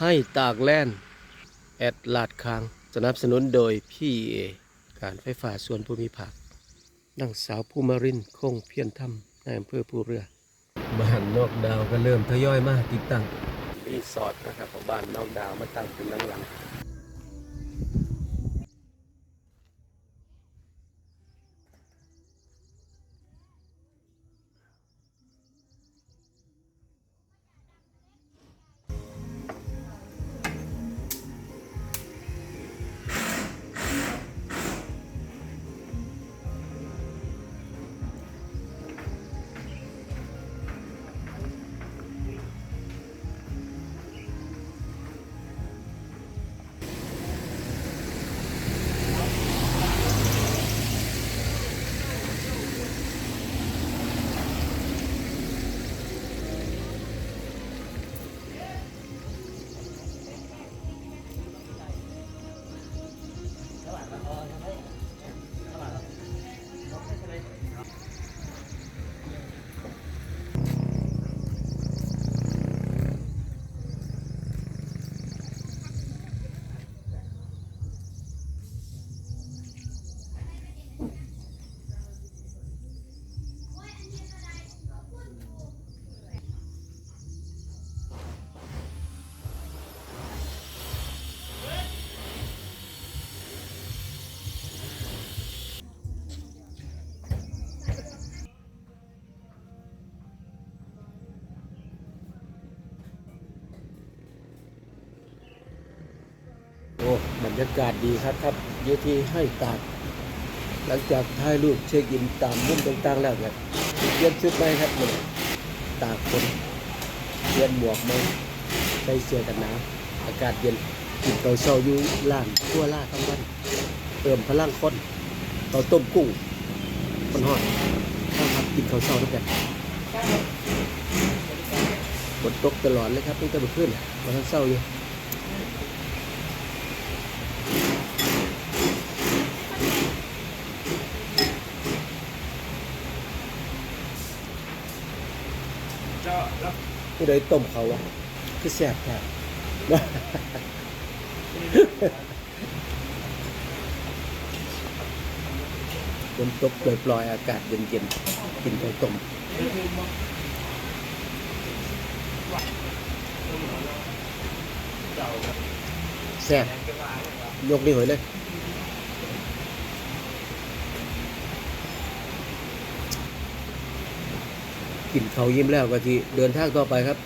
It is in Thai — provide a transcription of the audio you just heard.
ให้ตากแล่นแอดลาดคาง สนับสนุนโดยพี่เอการไฟฟ้าส่วนภูมิภาคนังสาวภูมารินทร์คงเพียรธรรมในอำเภอภูเรือ บ้านนอกดาวก็เริ่มทยอยมาติดตั้งรีสอร์ทนะครับของบ้านนอกดาวมาตั้งเป็นหลังโอ้บรรยากาศดีครับครับอยู่ที่ให้ตากหลังจากถ่ายรูปเช็คอินตามมุมต่างๆแล้วครับเปลี่ยนชุดไหมครับมันตากฝนเปลี่ยนหมวกไหมใส่เสื้อกันหนาวอากาศเย็นกินเตาเช้าอยู่ล่างทั่วล่าทั้งวันเติมพลังคนเตาต้มกุ้งคนหอดข้าวครับกินข้าวเช้าด้วยกันฝนตกตลอดเลยครับตั้งแต่เมื่อคืนมาทั้งเช้าอยู่ ผู้ใดต้มเขาวะคือแซ่บแท้ฝนตกปล่อยๆอากาศเย็นๆกินข้าวต้มแซ่บยกนี่หอยเลย กินเขายิ้มแล้วกะทีเดินทางต่อไปครับ